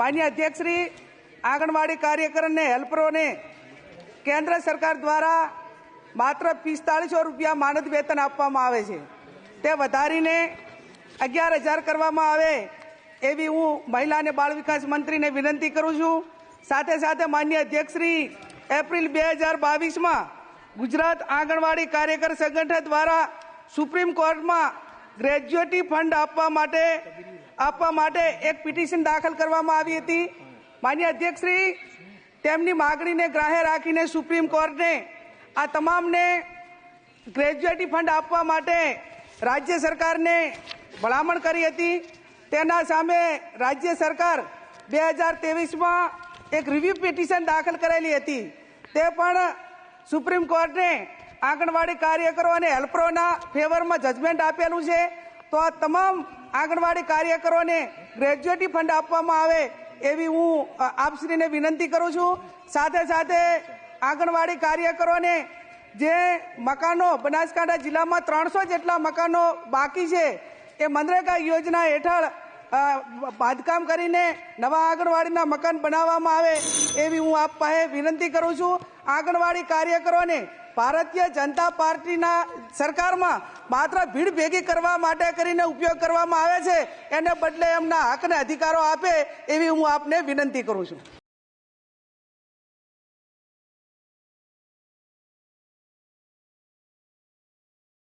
માન્ય અધ્યક્ષશ્રી, આંગણવાડી કાર્યકરને, હેલ્પરોને, કેન્દ્ર સરકાર દ્વારા માત્ર પિસ્તાળીસો રૂપિયા માનદ વેતન આપવામાં આવે છે. તે વધારીને અગિયાર હજાર કરવામાં આવે એવી હું મહિલા અને બાળ વિકાસ મંત્રીને વિનંતી કરું છું. સાથે સાથે માન્ય અધ્યક્ષશ્રી, એપ્રિલ બે હજાર બાવીસમાં ગુજરાત આંગણવાડી કાર્યકર સંગઠન દ્વારા સુપ્રીમ કોર્ટમાં ગ્રેજ્યુએટી ફંડ આપવા માટે આપવા માટે એક પિટિશન દાખલ કરવામાં આવી હતી. માન્ય અધ્યક્ષશ્રી, તેમની માગણીને ગ્રાહ્ય રાખીને સુપ્રીમ કોર્ટને આ તમામને ગ્રેજ્યુએટી ફંડ આપવા માટે રાજ્ય સરકારને ભલામણ કરી હતી. તેના સામે રાજ્ય સરકાર બે હજાર ત્રેવીસમાં એક રિવ્યુ પિટિશન દાખલ કરેલી હતી. તે પણ સુપ્રીમ કોર્ટે આંગણવાડી કાર્યકરો અને હેલ્પરોના ફેવરમાં જજમેન્ટ આપેલું છે. તો આ તમામ આંગણવાડી કાર્યકરોને ગ્રેજ્યુએટી ફંડ આપવામાં આવે એવી હું આપશ્રીને વિનંતી કરું છું. સાથે સાથે આંગણવાડી કાર્યકરોને જે મકાનો બનાસકાંઠા જિલ્લામાં ત્રણસો જેટલા મકાનો બાકી છે, એ મનરેગા યોજના હેઠળ બાંધકામ કરીને નવા આંગણવાડીના મકાન બનાવવામાં આવે એવી હું આપ પાસે વિનંતી કરું છું. આંગણવાડી કાર્યકરોને ભારતીય જનતા પાર્ટીના સરકારમાં માત્ર ભીડ ભેગી કરવા માટે કરીને ઉપયોગ કરવામાં આવે છે, એને બદલે એમના હક અને અધિકારો આપે એવી હું આપને વિનંતી કરું છું.